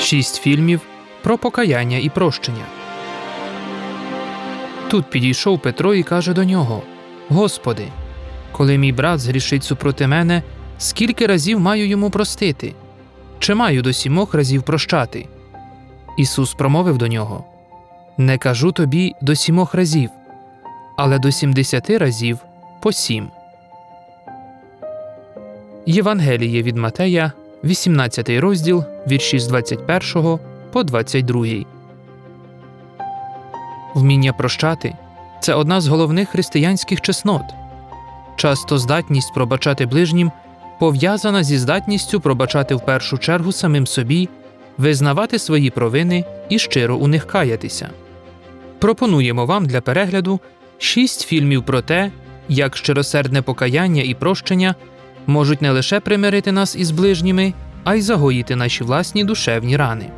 Шість фільмів про покаяння і прощення. Тут підійшов Петро і каже до нього: Господи, коли мій брат згрішить супроти мене, скільки разів маю йому простити? Чи маю до сімох разів прощати? Ісус промовив до нього: Не кажу тобі до сімох разів, але до сімдесяти разів по сім. Євангеліє від Матея, 18 розділ, вірші з 21 по 22. Вміння прощати це одна з головних християнських чеснот. Часто здатність пробачати ближнім пов'язана зі здатністю пробачати в першу чергу самим собі, визнавати свої провини і щиро у них каятися. Пропонуємо вам для перегляду шість фільмів про те, як щиросердне покаяння і прощення можуть не лише примирити нас із ближніми, а й загоїти наші власні душевні рани.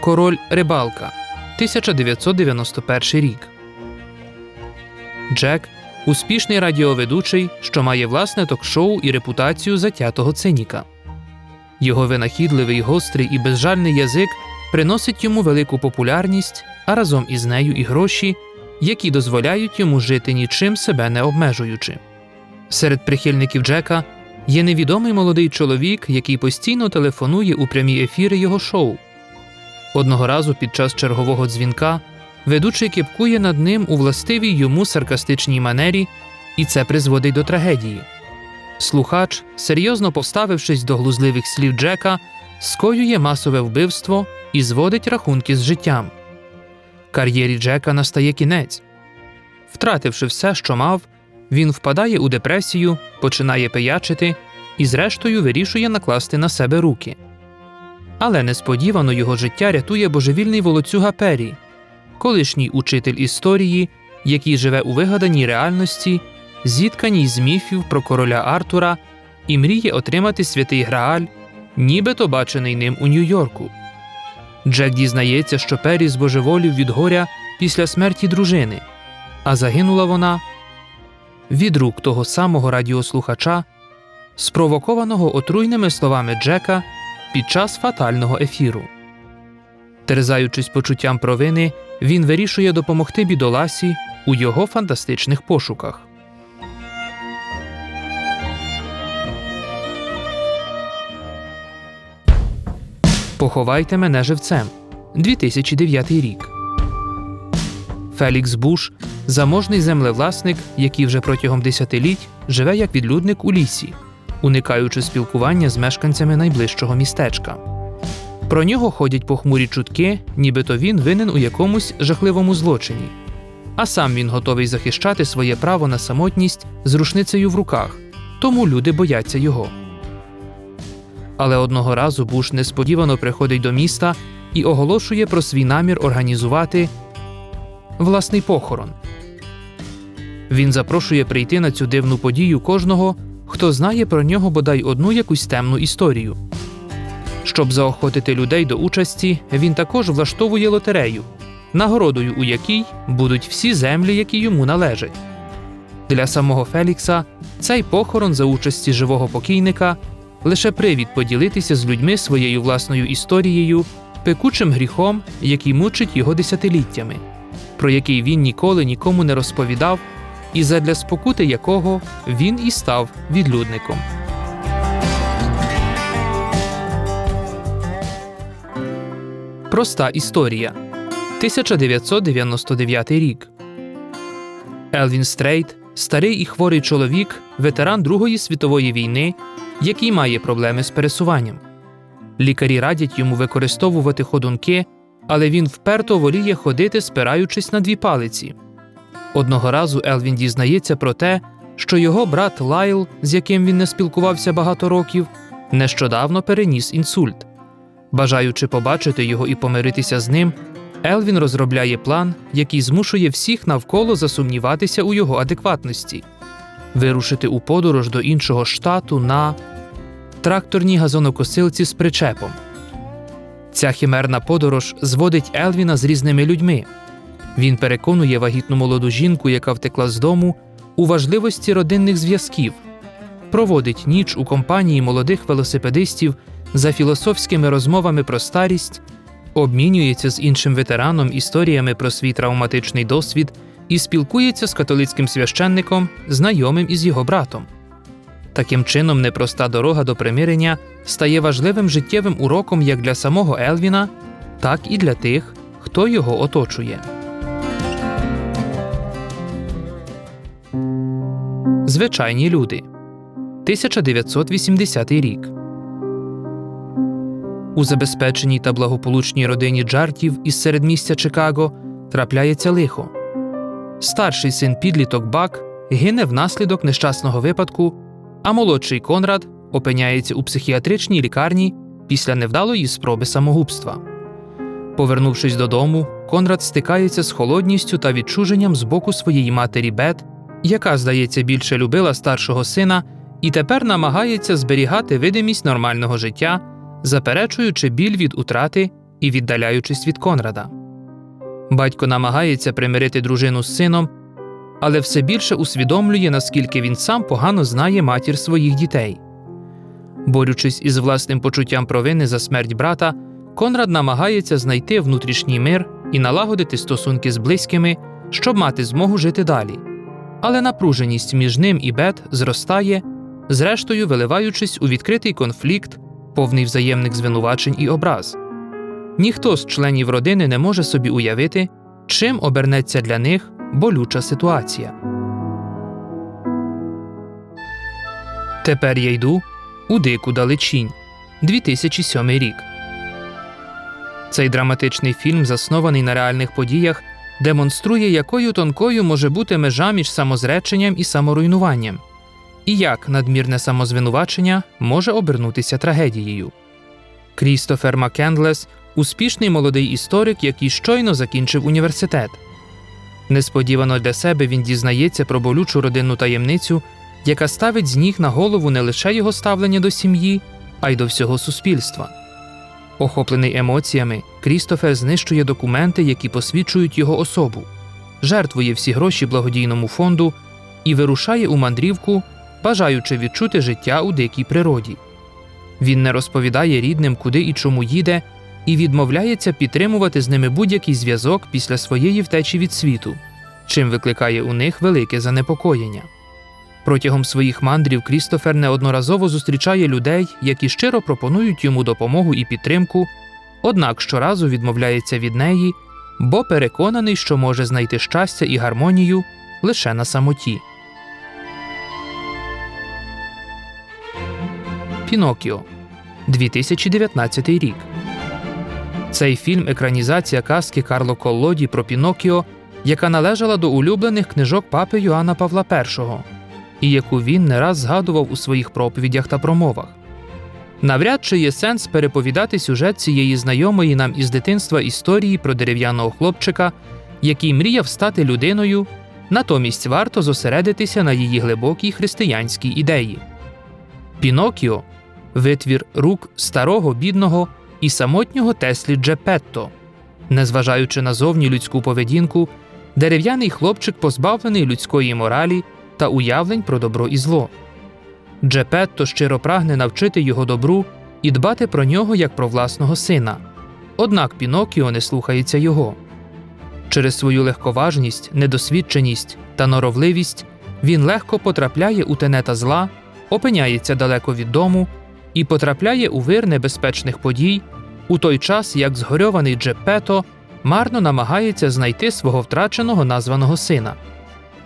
Король Рибалка 1991 рік. Джек успішний радіоведучий, що має власне ток-шоу і репутацію затятого циніка. Його винахідливий, гострий і безжальний язик приносить йому велику популярність, а разом із нею і гроші, які дозволяють йому жити нічим себе не обмежуючи. Серед прихильників Джека є невідомий молодий чоловік, який постійно телефонує у прямі ефіри його шоу. Одного разу під час чергового дзвінка ведучий кипкує над ним у властивій йому саркастичній манері, і це призводить до трагедії. Слухач, серйозно поставившись до глузливих слів Джека, скоює масове вбивство і зводить рахунки з життям. Кар'єрі Джека настає кінець. Втративши все, що мав, він впадає у депресію, починає пиячити і, зрештою, вирішує накласти на себе руки. Але несподівано його життя рятує божевільний волоцюга Пері, колишній учитель історії, який живе у вигаданій реальності, зітканій з міфів про короля Артура і мріє отримати святий Грааль, нібито бачений ним у Нью-Йорку. Джек дізнається, що Пері збожеволів від горя після смерті дружини, а загинула вона від рук того самого радіослухача, спровокованого отруйними словами Джека під час фатального ефіру. Терзаючись почуттям провини, він вирішує допомогти бідоласі у його фантастичних пошуках. Поховайте мене живцем 2009 рік. Фелікс Буш заможний землевласник, який вже протягом десятиліть живе як відлюдник у лісі, уникаючи спілкування з мешканцями найближчого містечка. Про нього ходять похмурі чутки, нібито він винен у якомусь жахливому злочині. А сам він готовий захищати своє право на самотність з рушницею в руках, тому люди бояться його. Але одного разу Буш несподівано приходить до міста і оголошує про свій намір організувати власний похорон. Він запрошує прийти на цю дивну подію кожного, хто знає про нього бодай одну якусь темну історію. Щоб заохотити людей до участі, він також влаштовує лотерею, нагородою у якій будуть всі землі, які йому належать. Для самого Фелікса цей похорон за участі живого покійника лише привід поділитися з людьми своєю власною історією, пекучим гріхом, який мучить його десятиліттями, про який він ніколи нікому не розповідав, і задля спокути якого він і став відлюдником. Проста історія 1999 рік. Елвін Стрейт старий і хворий чоловік, ветеран Другої світової війни, який має проблеми з пересуванням. Лікарі радять йому використовувати ходунки, але він вперто воліє ходити, спираючись на дві палиці. Одного разу Елвін дізнається про те, що його брат Лайл, з яким він не спілкувався багато років, нещодавно переніс інсульт. Бажаючи побачити його і помиритися з ним, Елвін розробляє план, який змушує всіх навколо засумніватися у його адекватності, вирушити у подорож до іншого штату на тракторній газонокосилці з причепом. Ця химерна подорож зводить Елвіна з різними людьми. Він переконує вагітну молоду жінку, яка втекла з дому, у важливості родинних зв'язків, проводить ніч у компанії молодих велосипедистів за філософськими розмовами про старість, обмінюється з іншим ветераном історіями про свій травматичний досвід і спілкується з католицьким священником, знайомим із його братом. Таким чином, непроста дорога до примирення стає важливим життєвим уроком як для самого Елвіна, так і для тих, хто його оточує. Звичайні люди 1980 рік. У забезпеченій та благополучній родині Джартів із середмістя Чикаго трапляється лихо. Старший син підліток Бак гине внаслідок нещасного випадку, а молодший Конрад опиняється у психіатричній лікарні після невдалої спроби самогубства. Повернувшись додому, Конрад стикається з холодністю та відчуженням з боку своєї матері Бет, яка, здається, більше любила старшого сина і тепер намагається зберігати видимість нормального життя, заперечуючи біль від утрати і віддаляючись від Конрада. Батько намагається примирити дружину з сином, але все більше усвідомлює, наскільки він сам погано знає матір своїх дітей. Борючись із власним почуттям провини за смерть брата, Конрад намагається знайти внутрішній мир і налагодити стосунки з близькими, щоб мати змогу жити далі. Але напруженість між ним і Бет зростає, зрештою виливаючись у відкритий конфлікт, повний взаємних звинувачень і образ. Ніхто з членів родини не може собі уявити, чим обернеться для них болюча ситуація. Тепер я йду у дику далечінь 2007 рік. Цей драматичний фільм, заснований на реальних подіях, демонструє, якою тонкою може бути межа між самозреченням і саморуйнуванням, і як надмірне самозвинувачення може обернутися трагедією. Крістофер Маккендлес успішний молодий історик, який щойно закінчив університет. Несподівано для себе він дізнається про болючу родинну таємницю, яка ставить з ніг на голову не лише його ставлення до сім'ї, а й до всього суспільства. Охоплений емоціями, Крістофер знищує документи, які посвідчують його особу, жертвує всі гроші благодійному фонду і вирушає у мандрівку, бажаючи відчути життя у дикій природі. Він не розповідає рідним, куди і чому їде, і відмовляється підтримувати з ними будь-який зв'язок після своєї втечі від світу, чим викликає у них велике занепокоєння. Протягом своїх мандрів Крістофер неодноразово зустрічає людей, які щиро пропонують йому допомогу і підтримку, однак щоразу відмовляється від неї, бо переконаний, що може знайти щастя і гармонію лише на самоті. Пінокіо 2019 рік. Цей фільм екранізація казки Карло Коллоді про Пінокіо, яка належала до улюблених книжок папи Йоанна Павла І, і яку він не раз згадував у своїх проповідях та промовах. Навряд чи є сенс переповідати сюжет цієї знайомої нам із дитинства історії про дерев'яного хлопчика, який мріяв стати людиною, натомість варто зосередитися на її глибокій християнській ідеї. Пінокіо витвір рук старого бідного і самотнього Теслі Джепетто. Незважаючи на зовні людську поведінку, дерев'яний хлопчик позбавлений людської моралі та уявлень про добро і зло. Джепетто щиро прагне навчити його добру і дбати про нього як про власного сина. Однак Пінокіо не слухається його. Через свою легковажність, недосвідченість та норовливість він легко потрапляє у тенета зла, опиняється далеко від дому і потрапляє у вир небезпечних подій, у той час як згорьований Джеппето марно намагається знайти свого втраченого названого сина.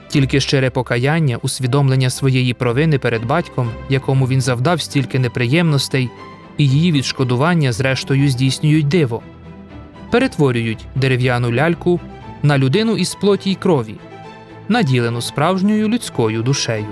Тільки щире покаяння, усвідомлення своєї провини перед батьком, якому він завдав стільки неприємностей, і її відшкодування, зрештою, здійснюють диво, перетворюють дерев'яну ляльку на людину із плоті й крові, наділену справжньою людською душею.